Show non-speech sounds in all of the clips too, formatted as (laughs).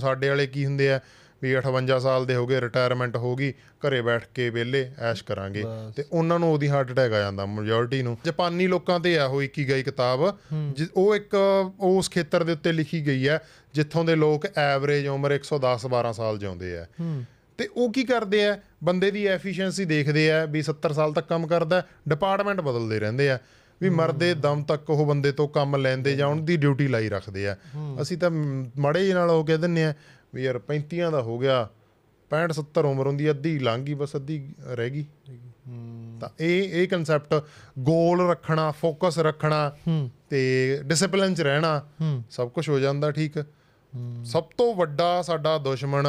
ਸਾਡੇ ਵਾਲੇ ਕੀ ਹੁੰਦੇ ਆ? ਵੀ 58 ਸਾਲ ਦੇ ਹੋ ਗਏ ਰਿਟਾਇਰਮੈਂਟ ਹੋ ਗਈ ਘਰੇ ਬੈਠ ਕੇ ਵਿਹਲੇ ਐਸ਼ ਕਰਾਂਗੇ। ਤੇ ਉਹਨਾਂ ਨੂੰ ਉਹਦੀ ਹਾਰਟ ਅਟੈਕ ਆ ਜਾਂਦਾ ਮੈਜੋਰਿਟੀ ਨੂੰ। ਜਾਪਾਨੀ ਲੋਕਾਂ ਤੇ ਆ ਹੋਈ ਕੀ ਗਈ ਕਿਤਾਬ। ਉਹ ਇੱਕ ਉਸ ਖੇਤਰ ਦੇ ਉੱਤੇ ਲਿਖੀ ਗਈ ਹੈ ਜਿੱਥੋਂ ਦੇ ਲੋਕ ਐਵਰੇਜ ਉਮਰ 110 12 ਸਾਲ ਜਿਉਂਦੇ ਆ। ਤੇ ਉਹ ਕੀ ਕਰਦੇ ਆ? ਬੰਦੇ ਦੀ ਐਫੀਸ਼ੀਐਂਸੀ ਦੇਖਦੇ ਆ ਵੀ 70 ਸਾਲ ਤੱਕ ਕੰਮ ਕਰਦਾ ਡਿਪਾਰਟਮੈਂਟ ਬਦਲਦੇ ਰਹਿੰਦੇ ਆ। ਵੀ ਮਰਦੇ ਦਮ ਤੱਕ ਉਹ ਬੰਦੇ ਤੋਂ ਕੰਮ ਲੈਂਦੇ ਜਾਂ ਉਹਨਾਂ ਦੀ ਡਿਊਟੀ ਲਾਈ ਰੱਖਦੇ ਆ। ਅਸੀਂ ਤਾਂ ਮਾੜੇ ਜਿਹੇ ਨਾਲ ਉਹ ਕਹਿ ਦਿੰਨੇ ਆ ਵੀ ਯਾਰ 35 ਦਾ ਹੋ ਗਿਆ 65 70 ਉਮਰ ਹੁੰਦੀ ਅੱਧੀ ਲੰਘ ਗਈ ਬਸ ਅੱਧੀ ਰਹਿ ਗਈ। ਤਾਂ ਇਹ ਇਹ ਕਨਸੈਪਟ ਗੋਲ ਰੱਖਣਾ ਫੋਕਸ ਰੱਖਣਾ ਤੇ ਡਿਸਪਲਿਨ ਚ ਰਹਿਣਾ ਸਭ ਕੁਝ ਹੋ ਜਾਂਦਾ ਠੀਕ। ਸਭ ਤੋਂ ਵੱਡਾ ਸਾਡਾ ਦੁਸ਼ਮਣ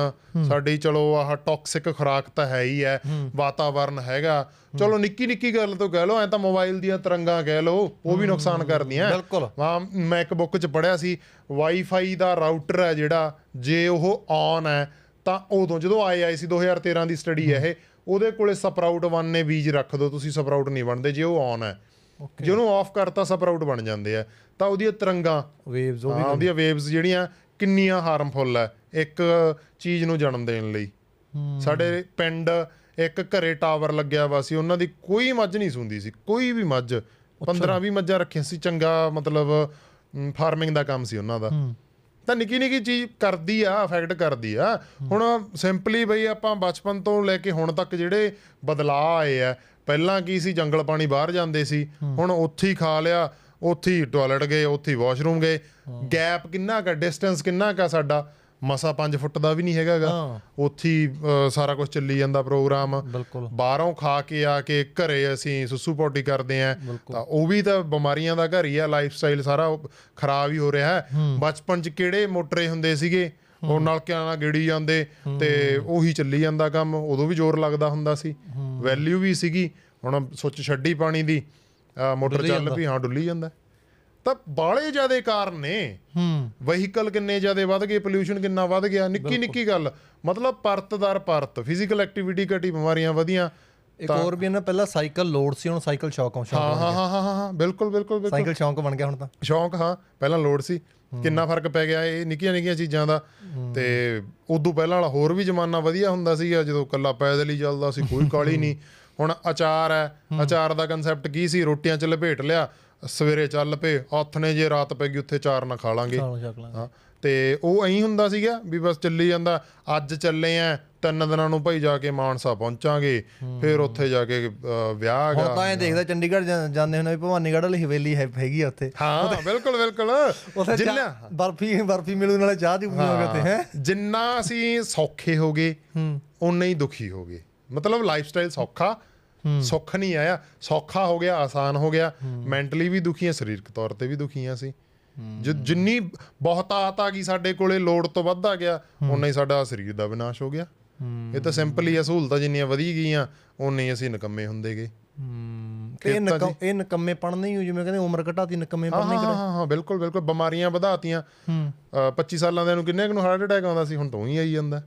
ਸਾਡੀ ਚਲੋ ਆਹ ਟੌਕਸਿਕ ਖੁਰਾਕ ਤਾਂ ਹੈ ਹੀ ਹੈ ਵਾਤਾਵਰਨ ਹੈਗਾ। ਚਲੋ ਨਿੱਕੀ ਨਿੱਕੀ ਗੱਲ ਤੋਂ ਕਹਿ ਲਓ ਐ ਤਾਂ ਮੋਬਾਈਲ ਦੀਆਂ ਤਰੰਗਾਂ ਕਹਿ ਲਓ ਉਹ ਵੀ ਨੁਕਸਾਨ ਕਰਦੀਆਂ। ਬਿਲਕੁਲ। ਮੈਂ ਇੱਕ ਬੁੱਕ 'ਚ ਪੜਿਆ ਸੀ ਵਾਈਫਾਈ ਦਾ ਰਾਊਟਰ ਹੈ ਜਿਹੜਾ ਜੇ ਉਹ ਔਨ ਹੈ ਤਾਂ ਉਦੋਂ ਜਦੋਂ ਆਏ ਆਈ ਸੀ 2013 ਦੀ ਸਟੱਡੀ ਹੈ ਇਹ ਉਹਦੇ ਕੋਲੇ ਸਪਰਾਊਟ 1 ਨੇ ਬੀਜ ਰੱਖ ਦੋ ਤੁਸੀਂ ਸਪਰਾਊਟ ਨਹੀਂ ਬਣਦੇ ਜੇ ਉਹ ਔਨ ਹੈ। ਜੇ ਉਹਨੂੰ ਆਫ ਕਰਤਾ ਸਪਰਾਊਟ ਬਣ ਜਾਂਦੇ ਆ। ਤਾਂ ਉਹਦੀਆਂ ਤਰੰਗਾਂ ਵੇਵਸ ਉਹ ਹਾਂ ਉਹਦੀਆਂ ਵੇਵਸ ਜਿਹੜੀਆਂ ਕਿੰਨੀਆਂ ਹਾਰਮਫੁਲ ਹੈ ਇੱਕ ਚੀਜ਼ ਨੂੰ ਜਨਮ ਦੇਣ ਲਈ। ਸਾਡੇ ਪਿੰਡ ਇੱਕ ਘਰੇ ਟਾਵਰ ਲੱਗਿਆ ਵਾ ਸੀ ਉਹਨਾਂ ਦੀ ਕੋਈ ਮੱਝ ਨਹੀਂ ਸੁੰਦੀ ਸੀ ਕੋਈ ਵੀ ਮੱਝ 15 20 ਮੱਝਾਂ ਰੱਖੀਆਂ ਸੀ ਚੰਗਾ ਮਤਲਬ ਫਾਰਮਿੰਗ ਦਾ ਕੰਮ ਸੀ ਉਹਨਾਂ ਦਾ। ਤਾਂ ਨਿੱਕੀ ਨਿੱਕੀ ਚੀਜ਼ ਕਰਦੀ ਆ ਅਫੈਕਟ ਕਰਦੀ ਆ। ਹੁਣ ਸਿੰਪਲੀ ਬਈ ਆਪਾਂ ਬਚਪਨ ਤੋਂ ਲੈ ਕੇ ਹੁਣ ਤੱਕ ਜਿਹੜੇ ਬਦਲਾਅ ਆਏ ਆ ਪਹਿਲਾਂ ਕੀ ਸੀ ਜੰਗਲ ਪਾਣੀ ਬਾਹਰ ਜਾਂਦੇ ਸੀ ਹੁਣ ਉੱਥੇ ਹੀ ਖਾ ਲਿਆ ਉੱਥੇ ਹੀ ਟਾਇਲਟ ਗਏ ਉੱਥੇ ਹੀ ਵਾਸ਼ਰੂਮ ਗਏ। ਗੈਪ ਕਿੰਨਾ ਕਾ ਡਿਸਟੈਂਸ ਕਿੰਨਾ ਕਾ ਸਾਡਾ? ਮਸਾ 5 ਫੁੱਟ ਦਾ ਵੀ ਨਹੀਂ ਹੈਗਾਗਾ। ਉੱਥੇ ਸਾਰਾ ਕੁਝ ਚੱਲੀ ਜਾਂਦਾ ਪ੍ਰੋਗਰਾਮ ਬਾਹਰੋਂ ਖਾ ਕੇ ਆ ਕੇ ਘਰੇ ਅਸੀਂ ਸੁਸੂ ਪੋਟੀ ਕਰਦੇ ਆ। ਤਾਂ ਉਹ ਵੀ ਤਾਂ ਬਿਮਾਰੀਆਂ ਦਾ ਘਰ ਹੀ ਆ ਲਾਈਫ ਸਟਾਈਲ ਸਾਰਾ ਖਰਾਬ ਹੀ ਹੋ ਰਿਹਾ ਹੈ। ਬਚਪਨ ਚ ਕਿਹੜੇ ਮੋਟਰੇ ਹੁੰਦੇ ਸੀਗੇ? ਉਹ ਨਲਕਿਆਂ ਨਾਲ ਗੇੜੀ ਜਾਂਦੇ ਤੇ ਉਹੀ ਚੱਲੀ ਜਾਂਦਾ ਕੰਮ। ਉਦੋਂ ਵੀ ਜ਼ੋਰ ਲੱਗਦਾ ਹੁੰਦਾ ਸੀ। ਵੈਲਿਊ ਵੀ ਸੀਗੀ। ਹੁਣ ਸੁੱਚ ਛੱਡੀ ਪਾਣੀ ਦੀ। ਮੋਟਰ ਚੱਲ। ਪਈ ਹਾਂ ਡੁੱਲੀ ਜਾਂਦਾ। ਤਾਂ ਬਾਲੇ ਜ਼ਿਆਦੇ ਕਾਰਨ ਨੇ। ਹੂੰ। ਵਹੀਕਲ ਕਿੰਨੇ ਜ਼ਿਆਦੇ ਵੱਧ ਗਏ ਪੋਲੂਸ਼ਨ ਕਿੰਨਾ ਵੱਧ ਗਿਆ ਨਿੱਕੀ ਨਿੱਕੀ ਗੱਲ। ਮਤਲਬ ਪਰਤ ਦਰ ਪਰਤ ਫਿਜ਼ੀਕਲ ਐਕਟੀਵਿਟੀ ਘਟੀ ਬਿਮਾਰੀਆਂ ਵਧੀਆਂ। ਇੱਕ ਹੋਰ ਵੀ ਇਹਨਾਂ ਪਹਿਲਾਂ ਸਾਈਕਲ ਲੋਡ ਸੀ ਹੁਣ ਸਾਈਕਲ ਸ਼ੌਕ ਸ਼ੌਕ ਹਾਂ ਹਾਂ ਹਾਂ ਹਾਂ ਹਾਂ, ਹਾਂ ਬਿਲਕੁਲ ਬਿਲਕੁਲ ਬਿਲਕੁਲ। ਸਾਈਕਲ ਸ਼ੌਕ ਬਣ ਗਿਆ ਹੁਣ ਤਾਂ। ਸ਼ੌਂਕ ਹਾਂ ਪਹਿਲਾਂ ਲੋੜ ਸੀ। ਕਿੰਨਾ ਫ਼ਰਕ ਪੈ ਗਿਆ ਇਹ ਨਿੱਕੀਆਂ ਨਿੱਕੀਆਂ ਚੀਜ਼ਾਂ ਦਾ। ਤੇ ਉਦੋਂ ਪਹਿਲਾਂ ਵਾਲਾ ਹੋਰ ਵੀ ਜ਼ਮਾਨਾ ਵਧੀਆ ਹੁੰਦਾ ਸੀਗਾ ਜਦੋਂ ਕੱਲਾ ਪੈਦਲ ਹੀ ਚੱਲਦਾ ਸੀ ਕੋਈ ਕਾਲੀ (laughs) ਨਹੀਂ। ਹੁਣ ਅਚਾਰ ਹੈ। ਅਚਾਰ ਦਾ ਕਨਸੈਪਟ ਕੀ ਸੀ? ਰੋਟੀਆਂ 'ਚ ਲਪੇਟ ਲਿਆ ਸਵੇਰੇ ਚੱਲ ਪਏ ਹੱਥ ਨੇ ਜੇ ਰਾਤ ਪੈ ਗਈ ਉੱਥੇ ਚਾਰ ਨਾ ਖਾ ਲਾਂਗੇ। ਹਾਂ ਤੇ ਉਹ ਐਂ ਹੁੰਦਾ ਸੀਗਾ ਵੀ ਬਸ ਚੱਲੀ ਜਾਂਦਾ। ਅੱਜ ਚੱਲੇ ਆ ਤਿੰਨ ਦਿਨਾਂ ਨੂੰ ਭਾਈ ਜਾ ਕੇ ਮਾਨਸਾ ਪਹੁੰਚਾਂਗੇ ਫਿਰ ਉੱਥੇ ਜਾ ਕੇ ਵਿਆਹ ਹੈਗਾ। ਤਾਂ ਇਹ ਦੇਖਦਾ ਚੰਡੀਗੜ੍ਹ ਜਾਂਦੇ ਹੁੰਦੇ ਵੀ ਭਵਾਨੀਗੜ੍ਹ ਵਾਲੀ ਹਵੇਲੀ ਹੈ ਹੈਗੀ ਆ ਉੱਥੇ। ਹਾਂ ਬਿਲਕੁਲ ਬਿਲਕੁਲ। ਉੱਥੇ ਜਿੰਨਾ ਬਰਫੀ ਬਰਫੀ ਮਿਲੂ ਨਾਲੇ ਚਾਹ ਦੀ ਪੀਵਾਂਗੇ ਉੱਥੇ ਹੈ ਜਿੰਨਾ ਅਸੀਂ ਸੌਖੇ ਹੋ ਗਏ ਹੂੰ। ਉਨੇ ਹੀ ਦੁਖੀ ਹੋ ਗਏ ਮਤਲਬ ਲਾਈਫ ਸਟਾਈਲ ਸੌਖਾ ਸੁੱਖ ਨਹੀਂ ਆਇਆ। ਸੌਖਾ ਹੋ ਗਿਆ ਆਸਾਨ ਹੋ ਗਿਆ। ਮੈਂਟਲੀ ਵੀ ਦੁਖੀ ਆ ਸਰੀਰਕ ਤੌਰ ਤੇ ਵੀ ਦੁਖੀ ਆ ਸੀ ਜਿੰਨੀ ਬਹੁਤਾਤ ਆ ਗਈ ਸਾਡੇ ਕੋਲੇ ਲੋੜ ਤੋਂ ਵੱਧ ਆ ਗਿਆ ਉਨਾ ਹੀ ਸਾਡਾ ਸਰੀਰ ਦਾ ਵਿਨਾਸ਼ ਹੋ ਗਿਆ। ਇਹ ਤਾਂ ਸਿੰਪਲ ਹੀ ਆ ਸਹੂਲਤਾਂ ਜਿੰਨੀਆਂ ਵਧੀ ਗਈਆਂ ਉਨੇ ਹੀ ਅਸੀਂ ਨਕੰਮੇ ਹੁੰਦੇ ਗਏ ਇਹ ਨਕਮ ਇਹ ਨਕੰਮੇ ਪੜਨ ਨਹੀਂ ਜਿਵੇਂ ਕਹਿੰਦੇ ਉਮਰ ਘਟਾਤੀ ਨਕੰਮੇ ਪੜਨ ਨਹੀਂ ਹਾਂ ਹਾਂ ਹਾਂ ਬਿਲਕੁਲ ਬਿਲਕੁਲ ਬਿਮਾਰੀਆਂ ਵਧਾਤੀਆਂ। ਹੂੰ। ਅ, 25 ਸਾਲਾਂ ਦੇ ਨੂੰ ਕਿੰਨੇ ਨੂੰ ਹਾਰਟ ਅਟੈਕ ਆਉਂਦਾ ਸੀ ਹੁਣ ਤੋਂ ਹੀ ਆਈ ਜਾਂਦਾ।